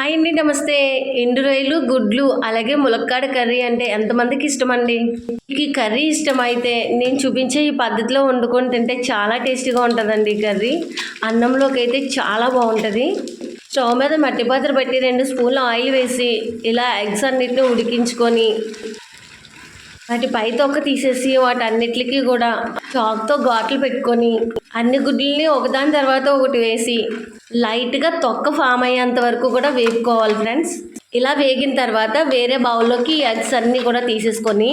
Hi అండి నమస్తే. ఎండు రొయ్యలు గుడ్లు అలాగే ములక్కాడ కర్రీ అంటే ఎంతమందికి ఇష్టం అండి మీకు ఈ కర్రీ ఇష్టం అయితే నేను చూపించే ఈ పద్ధతిలో వండుకొని తింటే చాలా టేస్టీగా ఉంటుందండి ఈ కర్రీ. అన్నంలోకి అయితే చాలా బాగుంటుంది. స్టవ్ మీద మట్టి పాత్ర పెట్టి రెండు స్పూన్లు ఆయిల్ వేసి ఇలా ఎగ్స్ అన్నిటిని ఉడికించుకొని వాటి పై తొక్క తీసేసి వాటన్నిటికి కూడా చాక్తో ఘాట్లు పెట్టుకొని అన్ని గుడ్లని ఒకదాని తర్వాత ఒకటి వేసి లైట్గా తొక్క ఫామ్ అయ్యేంత వరకు కూడా వేపుకోవాలి ఫ్రెండ్స్ ఇలా వేగిన తర్వాత వేరే బౌల్లోకి ఎగ్స్ అన్నీ కూడా తీసేసుకొని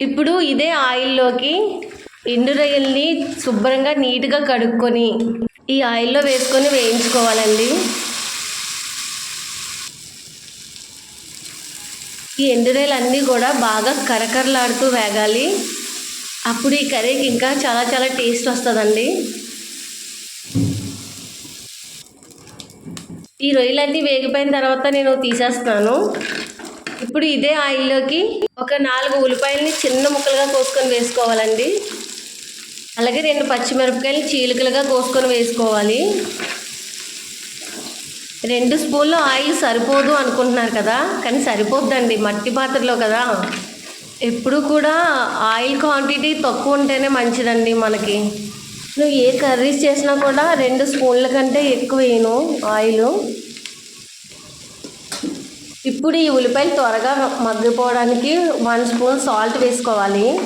ఇప్పుడు ఇదే ఆయిల్లోకి ఎండు రొయ్యల్ని శుభ్రంగా నీట్గా కడుక్కొని ఈ ఆయిల్లో వేసుకొని వేయించుకోవాలండి. ఈ ఎండురేలు అన్నీ కూడా బాగా కరకరలాడుతూ వేగాలి. అప్పుడు ఈ కర్రీకి ఇంకా చాలా చాలా టేస్ట్ వస్తుందండి. ఈ రొయ్యలన్నీ వేగిపోయిన తర్వాత నేను తీసేస్తాను ఇప్పుడు ఇదే ఆయిల్లోకి ఒక నాలుగు ఉల్లిపాయలని చిన్న ముక్కలుగా కోసుకొని వేసుకోవాలండి. అలాగే రెండు పచ్చిమిరపకాయలు చీలికలుగా కోసుకొని వేసుకోవాలి. రెండు స్పూన్లు ఆయిల్ సరిపోదు అనుకుంటున్నారు కదా కానీ సరిపోద్దండి మట్టి పాత్రలో కదా. ఎప్పుడు కూడా ఆయిల్ క్వాంటిటీ తక్కువ ఉంటేనే మంచిదండి మనకి. నువ్వు ఏ కర్రీస్ చేసినా కూడా రెండు స్పూన్ల కంటే ఎక్కువ వేయను ఆయిల్. ఇప్పుడు ఈ ఉల్లిపాయలు త్వరగా మగ్గిపోవడానికి వన్ స్పూన్ సాల్ట్ వేసుకోవాలి.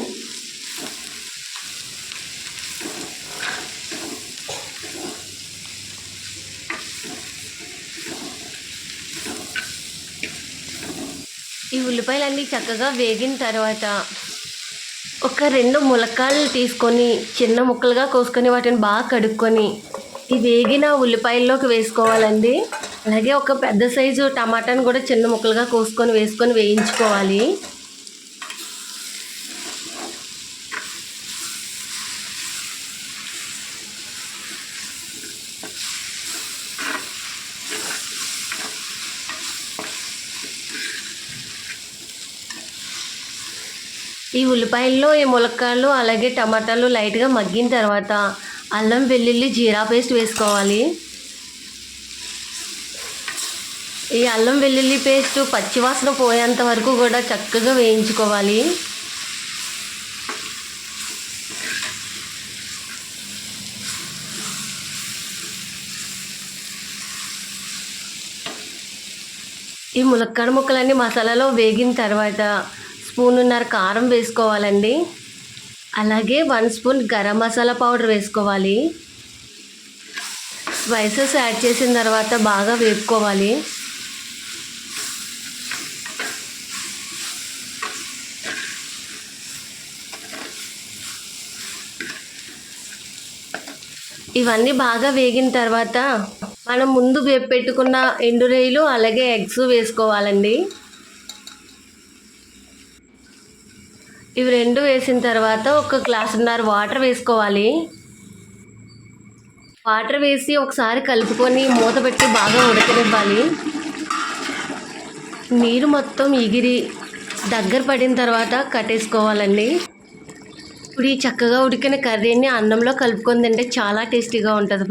ఈ ఉల్లిపాయలన్నీ చక్కగా వేగిన తర్వాత ఒక రెండు ములక్కాయలు తీసుకొని చిన్న ముక్కలుగా కోసుకొని వాటిని బాగా కడుక్కొని ఈ వేగిన ఉల్లిపాయల్లోకి వేసుకోవాలండి. అలాగే ఒక పెద్ద సైజు టమాటాను కూడా చిన్న ముక్కలుగా కోసుకొని వేసుకొని వేయించుకోవాలి. ఈ ఉల్లిపాయల్లో ఈ ములక్కాయలు అలాగే టమాటాలు లైట్గా మగ్గిన తర్వాత అల్లం వెల్లుల్లి జీరా పేస్ట్ వేసుకోవాలి. ఈ అల్లం వెల్లుల్లి పేస్ట్ పచ్చివాసన పోయేంత వరకు కూడా చక్కగా వేయించుకోవాలి. ఈ ములక్కాడ ముక్కలన్నీ మసాలాలో వేగిన తర్వాత స్పూన్న్నర కారం వేసుకోవాలండి. అలాగే one spoon garam masala powder వేసుకోవాలి. స్పైసెస్ యాడ్ చేసిన తర్వాత బాగా వేపుకోవాలి. ఇవన్నీ బాగా వేగిన తర్వాత మనం ముందు వేపు పెట్టుకున్న ఎండు రొయ్యలు అలాగే ఎగ్స్ వేసుకోవాలండి. ఇవి రెండు వేసిన తర్వాత ఒక గ్లాసున్నర వాటర్ వేసుకోవాలి. వాటర్ వేసి ఒకసారి కలుపుకొని మూత పెట్టి బాగా ఉడకనివ్వాలి. నీరు మొత్తం ఎగిరి దగ్గర పడిన తర్వాత కట్టేసుకోవాలండి. ఇప్పుడు ఈ చక్కగా ఉడికిన కర్రీని అన్నంలో కలుపుకొని తింటే చాలా టేస్టీగా ఉంటుంది.